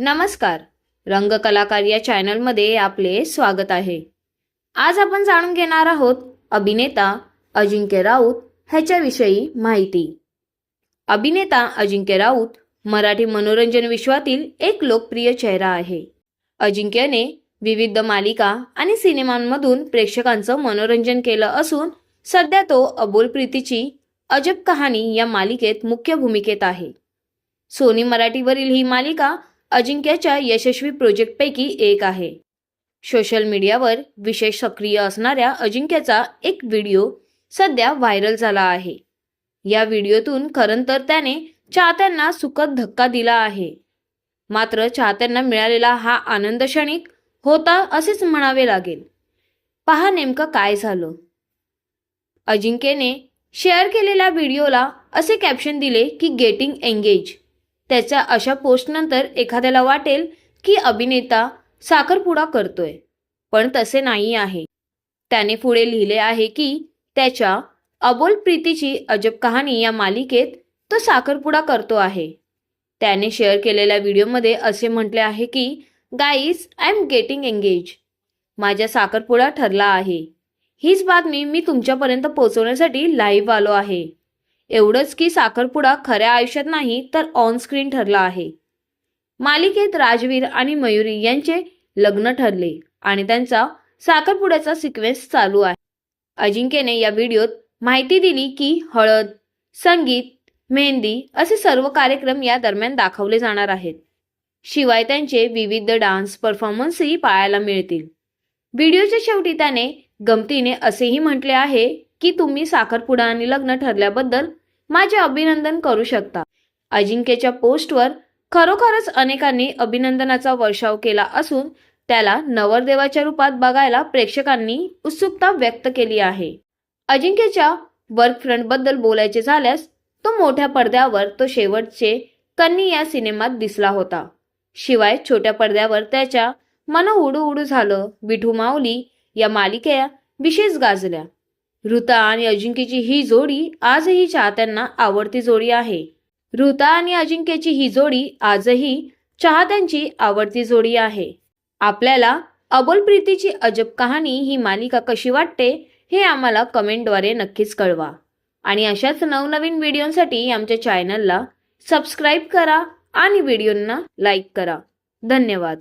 नमस्कार. रंगकलाकार या चॅनलमध्ये आपले स्वागत आहे. आज आपण जाणून घेणार आहोत अभिनेता अजिंक्य राऊत ह्याच्याविषयी माहिती. अभिनेता अजिंक्य राऊत मराठी मनोरंजन विश्वातील एक लोकप्रिय चेहरा आहे. अजिंक्यने विविध मालिका आणि सिनेमांमधून प्रेक्षकांचं मनोरंजन केलं असून सध्या तो अबोल प्रीतीची अजब कहाणी या मालिकेत मुख्य भूमिकेत आहे. सोनी मराठीवरील ही मालिका अजिंक्यच्या यशस्वी प्रोजेक्टपैकी एक आहे. सोशल मीडियावर विशेष सक्रिय असणाऱ्या अजिंक्यचा एक व्हिडिओ सध्या व्हायरल झाला आहे. या व्हिडिओतून खरं तर त्याने चाहत्यांना सुखद धक्का दिला आहे. मात्र चाहत्यांना मिळालेला हा आनंद क्षणिक होता असेच म्हणावे लागेल. पहा नेमकं काय झालं. अजिंक्यने शेअर केलेल्या व्हिडिओला असे कॅप्शन दिले की गेटिंग एंगेज. त्याच्या अशा पोस्टनंतर एखाद्याला वाटेल की अभिनेता साखरपुडा करतोय पण तसे नाही आहे. त्याने पुढे लिहिले आहे की त्याच्या अबोल प्रीतीची अजब कहाणी या मालिकेत तो साखरपुडा करतो आहे. त्याने शेअर केलेल्या व्हिडिओमध्ये असे म्हटले आहे की guys I am getting engage माझ्या साखरपुडा ठरला आहे. हीच बातमी मी तुमच्यापर्यंत पोहोचवण्यासाठी लाईव्ह आलो आहे. एवढंच की साखरपुडा खऱ्या आयुष्यात नाही तर ऑनस्क्रीन ठरला आहे. मालिकेत राजवीर आणि मयुरी यांचे लग्न ठरले आणि त्यांचा साखरपुड्याचा सिक्वेन्स चालू आहे. अजिंक्यने या व्हिडिओत माहिती दिली की हळद संगीत मेहंदी असे सर्व कार्यक्रम या दरम्यान दाखवले जाणार आहेत. शिवाय त्यांचे विविध डान्स परफॉर्मन्सही पाहायला मिळतील. व्हिडिओच्या शेवटी त्याने गमतीने असेही म्हटले आहे की तुम्ही साखरपुडा आणि लग्न ठरल्याबद्दल माझे अभिनंदन करू शकता. अजिंक्यच्या पोस्टवर खरोखरच अनेकांनी अभिनंदनाचा वर्षाव केला असून त्याला नवरदेवाच्या रूपात बघायला प्रेक्षकांनी उत्सुकता व्यक्त केली आहे. अजिंक्यच्या वर्क फ्रंटबद्दल बोलायचे झाल्यास तो मोठ्या पडद्यावर तो शेवटचे कन्नी या सिनेमात दिसला होता. शिवाय छोट्या पडद्यावर त्याच्या मन उडू उडू झालं विठू माऊली या मालिकेया विशेष गाजल्या. ऋता आणि अजिंक्यची ही जोडी आजही चाहत्यांना आवडती जोडी आहे. ऋता आणि अजिंक्यची ही जोडी आजही चाहत्यांची आवडती जोडी आहे. आपल्याला अबोल प्रीतीची अजब कहाणी ही मालिका कशी वाटते हे आम्हाला कमेंटद्वारे नक्कीच कळवा. आणि अशाच नवनवीन व्हिडिओसाठी आमच्या चॅनलला सबस्क्राईब करा आणि व्हिडिओंना लाईक करा. धन्यवाद.